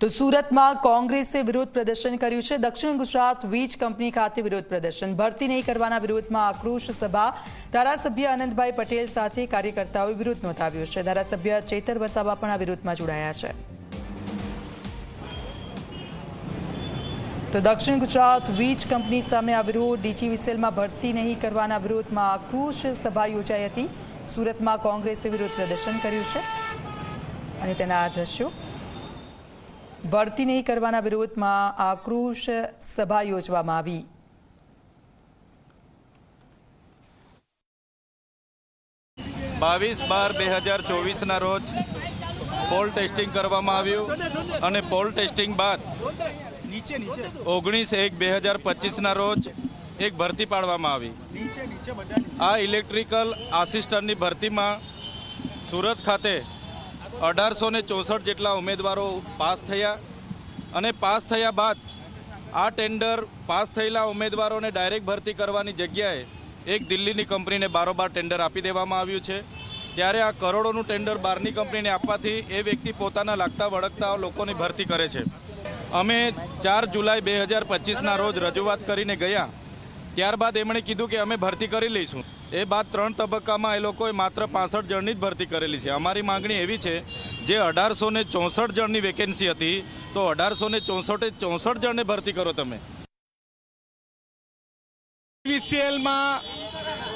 તો સુરતમાં કોંગ્રેસે વિરોધ પ્રદર્શન કર્યું છે. દક્ષિણ ગુજરાત વીજ કંપની ખાતે વિરોધ પ્રદર્શન. ભરતી નહીં કરવાના વિરોધમાં આક્રોશ સભા. ધારાસભ્ય આનંદભાઈ પટેલ સાથે કાર્યકર્તાઓએ વિરોધ નોંધાવ્યો છે. ધારાસભ્ય ચેતર વસાવા પણ આ વિરોધમાં જોડાયા છે. તો દક્ષિણ ગુજરાત વીજ કંપની સામે આ વિરોધ. ડીજીવીસીએલમાં ભરતી નહીં કરવાના વિરોધમાં આક્રોશ સભા યોજાઈ હતી. સુરતમાં કોંગ્રેસે વિરોધ પ્રદર્શન કર્યું છે. અને તેના આ દ્રશ્યો ભરતી નહીં કરવાના વિરોધમાં આક્રોશ સભા યોજવામાં આવી. બાવીસ બાર બે હજાર ચોવીસના રોજ પોલ ટેસ્ટિંગ કરવામાં આવ્યું અને પોલ ટેસ્ટિંગ બાદ નીચે ઓગણીસ એક બે હજાર પચીસના રોજ એક ભરતી પાડવામાં આવી. આ ઇલેક્ટ્રિકલ આસિસ્ટન્ટની ભરતીમાં સુરત ખાતે અઢારસો ને ચોસઠ જેટલા ઉમેદવારો પાસ થયા અને પાસ થયા બાદ આ ટેન્ડર પાસ થયેલા ઉમેદવારોને ડાયરેક્ટ ભરતી કરવાની જગ્યાએ એક દિલ્હીની કંપનીને બારોબાર ટેન્ડર આપી દેવામાં આવ્યું છે. ત્યારે આ કરોડોનું ટેન્ડર બહારની કંપનીને આપવાથી એ વ્યક્તિ પોતાના લાગતા વળગતા લોકોની ભરતી કરે છે. અમે ચાર જુલાઈ બે હજાર પચીસના રોજ રજૂઆત કરીને ગયા. ત્યારબાદ એમણે કીધું કે અમે ભરતી કરી લઈશું. એ બાદ ત્રણ તબક્કામાં એ લોકોએ માત્ર પાસઠ જણની જ ભરતી કરેલી છે. અમારી માંગણી એવી છે, જે અઢારસો ને ચોસઠ જણની વેકેન્સી હતી, તો અઢારસો ને ચોસઠે ચોસઠ જણને ભરતી કરો તમે. વીસીએલમાં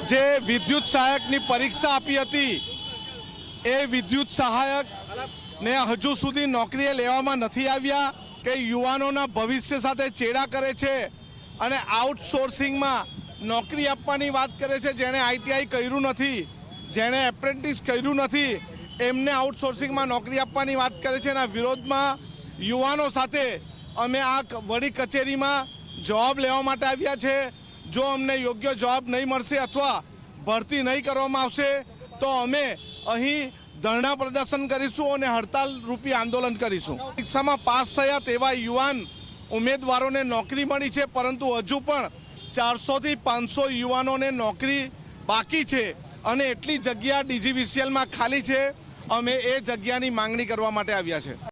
જે વિદ્યુત સહાયકની પરીક્ષા આપી હતી, એ વિદ્યુત સહાયક ને હજુ સુધી નોકરીએ લેવામાં નથી આવ્યા, કે યુવાનોના ભવિષ્ય સાથે ચેડા કરે છે અને આઉટસોર્સિંગમાં નોકરી આપવાની વાત કરે છે, જેણે આઈટીઆઈ કર્યું નથી, જેણે એપ્રેન્ટિસ કર્યું નથી, એમને આઉટસોર્સિંગમાં નોકરી આપવાની વાત કરે છે. એના વિરોધમાં યુવાનો સાથે અમે આ વડી કચેરીમાં જવાબ લેવા માટે આવ્યા છે. જો અમને યોગ્ય જવાબ નહીં મળશે અથવા ભરતી નહીં કરવામાં આવશે, તો અમે અહીં ધરણા પ્રદર્શન કરીશું અને હડતાલ રૂપી આંદોલન કરીશું. પરીક્ષામાં પાસ થયા તેવા યુવાન ઉમેદવારોને નોકરી મળી છે, પરંતુ હજુ પણ ચારસોથી પાંચસો યુવાનોને નોકરી બાકી છે અને એટલી જગ્યા ડીજીવીસીએલમાં ખાલી છે. અમે એ જગ્યાની માંગણી કરવા માટે આવ્યા છે.